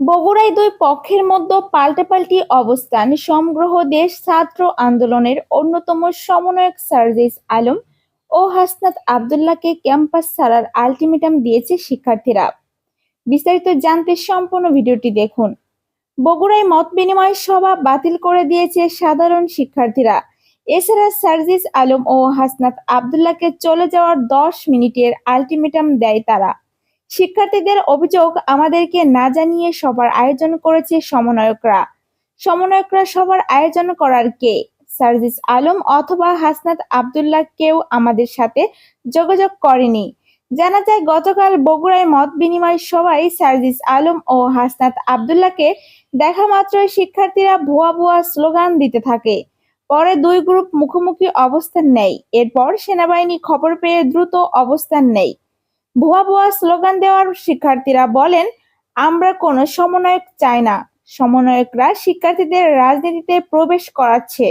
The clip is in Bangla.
বগুড়ায় দুই পক্ষের মধ্যে পাল্টাপাল্টি অবস্থান। সমগ্রহ দেশ ছাত্র আন্দোলনের অন্যতম সমন্বয়ক সার্জিস আলম ও হাসনাত আবদুল্লাহকে ক্যাম্পাস ছাড়ার আলটিমেটাম দিয়েছে শিক্ষার্থীরা। বিস্তারিত জানতে সম্পূর্ণ ভিডিওটি দেখুন। বগুড়ায় মত বিনিময় সভা বাতিল করে দিয়েছে সাধারণ শিক্ষার্থীরা। এছাড়া সার্জিস আলম ও হাসনাত আবদুল্লাহকে চলে যাওয়ার দশ মিনিটের আলটিমেটাম দেয় তারা। শিক্ষার্থীদের অভিযোগ, আমাদেরকে না জানিয়ে সবার আয়োজন করেছে সমন্বয়করা। সমন্বয়করা সবার আয়োজন করার কে? সার্জিস আলম অথবা হাসনাত আবদুল্লাহ কেউ আমাদের সাথে যোগাযোগ করেনি। জানা যায়, গতকাল বগুড়ায় মত বিনিময় সভায় সার্জিস আলম ও হাসনাত আবদুল্লাহকে দেখা মাত্রই শিক্ষার্থীরা ভুয়া ভুয়া স্লোগান দিতে থাকে। পরে দুই গ্রুপ মুখোমুখি অবস্থান নেয়। এরপর সেনাবাহিনী খবর পেয়ে দ্রুত অবস্থান নেয়। ভুয়া ভুয়া স্লোগান দেওয়ার শিক্ষার্থীরা বলেন, আমরা কোনো সমন্বয়ক চাই না। সমন্বয়করা শিক্ষার্থীদের রাজনীতিতে প্রবেশ করাচ্ছে।